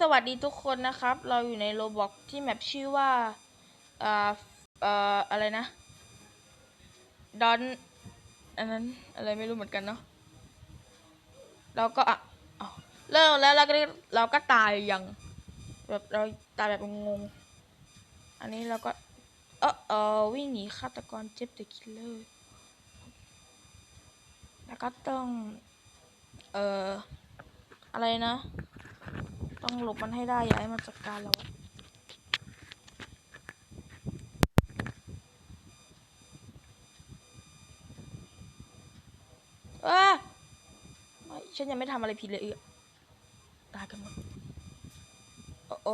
สวัสดีทุกคนนะครับ เราอยู่ในโรบอกที่แมปชื่อว่าเอ่อเอ่ออะไรนะดอนอันนั้นอะไรไม่รู้เหมือนกันเนาะเราก็อะอ้าวเริ่มแล้วเราก็เราก็ตายอย่างแบบเราตายแบบงง อันนี้เราก็เออเออวิ่งหนีฆาตกรเจ็บเดอะคิลเลอร์แล้วก็ต้อง เอ่ออะไรนะ ต้องหลบมันให้ได้อย่าให้มันจัดการเราเอ้ยไม่ฉันยังไม่ทำอะไรผิดเลยเออตายกันหมดโอ้โอ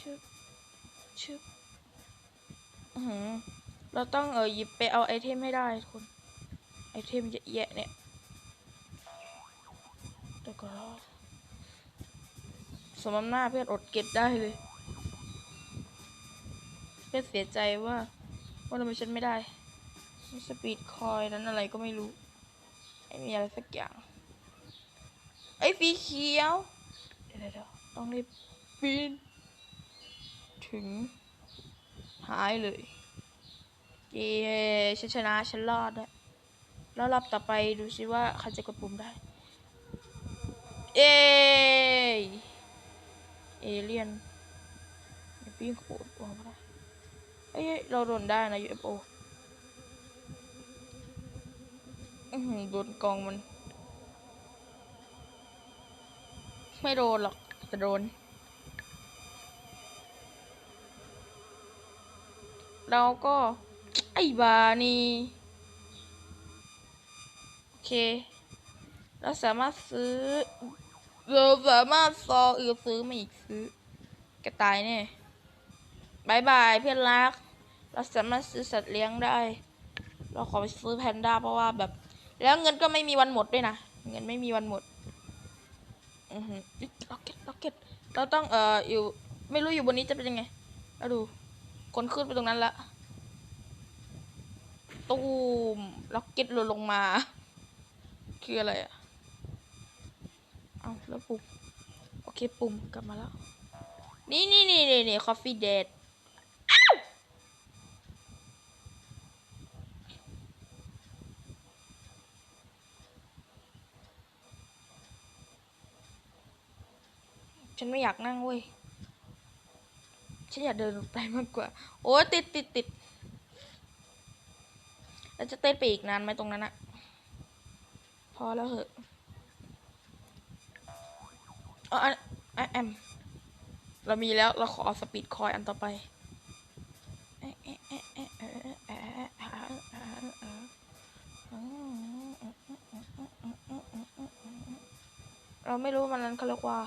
ชึบชึบอือหือเราต้องเออหยิบไปเอาไอเทมให้ได้ทุกคน ไอเทมเยอะแยะเนี่ยเดี๋ยวก็สมน้ำหน้าเพื่อนอดเก็บได้เลย เพื่อนเสียใจว่า ว่าทำไมฉันไม่ได้สปีดคอยนั้นอะไรก็ไม่รู้ไม่มีอะไรสักอย่าง ไอ้สีเขียว เดี๋ยวเดี๋ยวๆต้องรีบปีน ถึง หายเลย เย้ฉันชนะ ฉันรอดแล้ว แล้วรอบต่อไปดูซิว่าใครจะกดปุ่มได้ เอเอเลียนอย่าปิ้งโคตรวางไม่ได้เอ้ยเราโดนได้นะ UFO อือหือโดนกองมัน ไม่โดนหรอกแต่โดน เราก็ ไอ้บานี่ เคเราสามารถซื้อเราสามารถซออื่นซื้อมาอีกซื้อกระต่ายเนี่ยบายบายเพื่อนรัก เราสามารถซื้อสัตว์เลี้ยงได้ เราขอไปซื้อแพนด้าเพราะว่าแบบ แล้วเงินก็ไม่มีวันหมดด้วยนะ เงินไม่มีวันหมด อือหือล็อกเก็ตล็อกเก็ตเราต้องเอ่ออยู่ไม่รู้อยู่บนนี้จะเป็นยังไงเราดู คนขึ้นไปตรงนั้นละ ตูมล็อกเก็ตหล่นลงมา คืออะไรอะเอาแล้วปุ่ม โอเคปุ่มกลับมาแล้ว นี่นี่นี่นี่นี่คอฟฟี่เดทฉันไม่อยากนั่งเว้ย ฉันอยากเดินไปมากกว่า โอ้ติดติดติดแล้วจะเต้นไปอีกนานไหมตรงนั้นอะ อแล้วเหอะเอออันอันแอมเรามีแล้วเราขอสปีดคอยอันต่อไปเราไม่รู้มันนั้นเขาเรียกว่า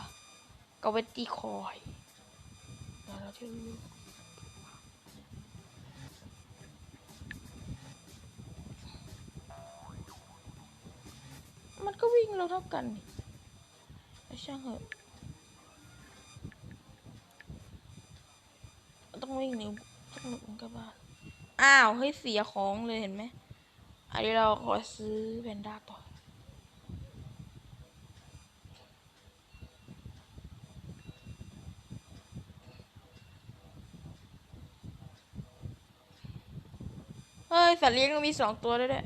กาเวตตี้คอยเดี๋ยวเราจะรู้ มันก็วิ่งเราเท่ากันนี่ช่างเหอะต้องวิ่งหนีต้องหลบมันกลับานอ้าว เฮ้ย เสียของเลยเห็นไหม อันนี้เราขอซื้อแพนด้าต่อเฮ้ยสัตว์เลี้ยงมีสองตัวด้วยด้วย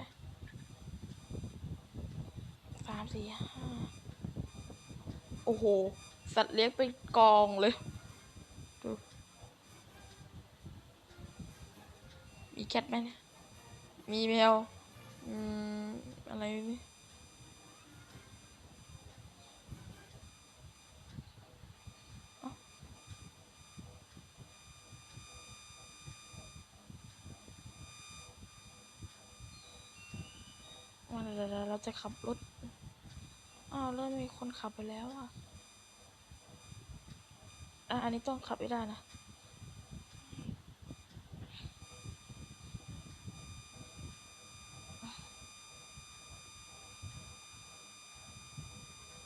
สี่ห้าโอ้โห สัตว์เลี้ยงเป็นกองเลยดูมีแคทไหมเนี่ยมีแมวอืมอะไรนี่วันเราจะขับรถ อ้าวเริ่มมีคนขับไปแล้วอะอะอันนี้ต้องขับไม่ได้นะ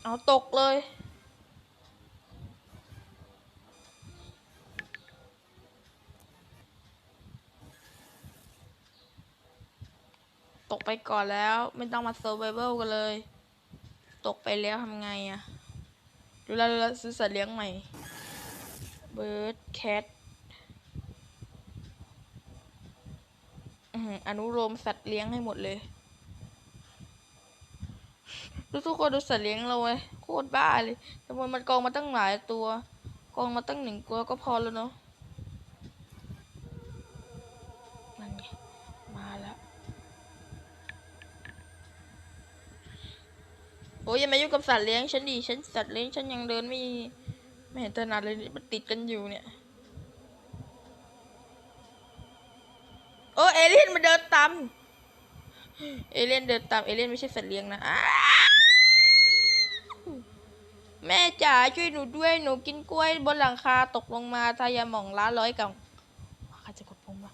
เอาตกเลย ตกไปก่อนแล้ว ไม่ต้องมาเซอร์ไ a เ l กันเลย ตกไปแล้วทำไงอะดูแลดูแลซื้อสัตว์เลี้ยงใหม่เบิร์ดแคทอนุโลมสัตว์เลี้ยงให้หมดเลย ดูทุกคนดูสัตว์เลี้ยงเราเว้ยโคตรบ้าเลยทำไมมันกองมาตั้งหลายตัว กองมาตั้งหนึ่งตัวก็พอแล้วเนาะนั่นไงมาแล้ว โอ้ยอย่ามายุ่งกับสัตว์เลี้ยงฉันดิฉันสัตว์เลี้ยงฉันยังเดินไม่ไม่เห็นถนัดเลยมันติดกันอยู่เนี่ย โอ้เอเลี่ยนมาเดินตามเอเลี่ยนเดินตามเอเลี่ยนไม่ใช่สัตว์เลี้ยงนะแม่จ๋าช่วยหนูด้วยหนูกินกล้วยบนหลังคาตกลงมาทายาหม่องล้านร้อยกับใครจะกดปุ่มวะ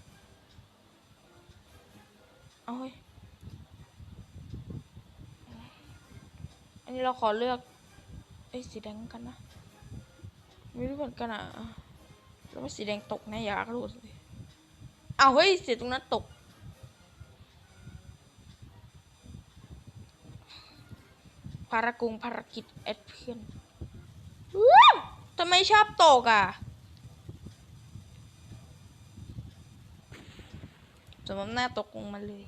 เอาเฮ้ย นี้เราขอเลือกไอ้สีแดงกันนะไม่รู้เหมือนกันอะแล้วว่าสีแดงตกแน่อยากรู้สิเอาเฮ้ยสีตรงนั้นตก ภารกุงภารกิจแอดเพื่อนทำไมชอบตกอะสมมติหน้าตกลงมาเลย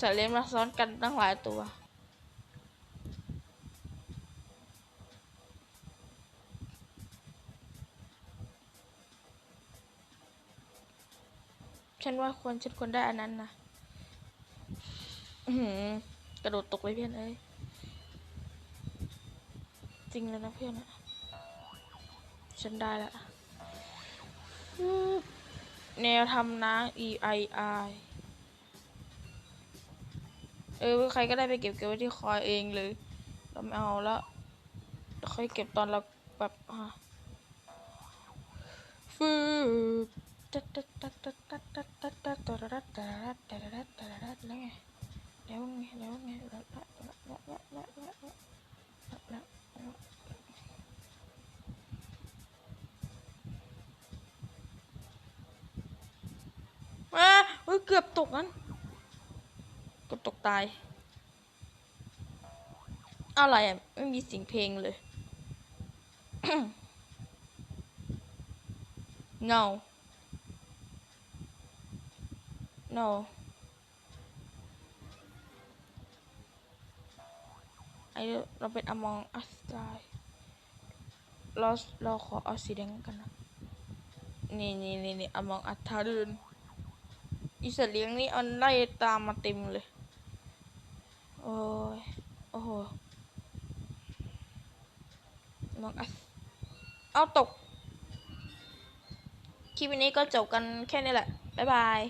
จะเล่นมาซ้อนกันตั้งหลายตัวฉันว่าควรฉันควรได้อันนั้นนะอื้อหือกระโดดตกเลยเพื่อนเอ้ย จริงเลยนะเพื่อนอะฉันได้ละ แนวทำน้ำ E I I เออใครก็ได้ไปเก็บเก็บไว้ที่คอยเองเลย เราไม่เอาแล้วค่อยเก็บตอนเราแบบอะฟืบตัดตัดตัดตัดตัดตัดตัดตัดตัดตัดตัดตัดตัดตัดตัดตัดแล้วไงแล้วไงแล้วไงแล้วแล้วแล้วแล้วแล้วแล้วแล้วแล้วอะเกือบตกนั้น ตกตาย อะไรอะ ไม่มีเสียงเพลงเลย no no ไอเราเป็น among us ได้เราเราขอเอาสีแดงกันนะ นี่นี่นี่นี่ among us ทาเดินอีสเลี้ยงนี่เอาไล่ตามมาเต็มเลย อ้ย โอ้โห among us เอาตก คลิปนี้ก็จบกันแค่นี้แหละ บ๊ายบาย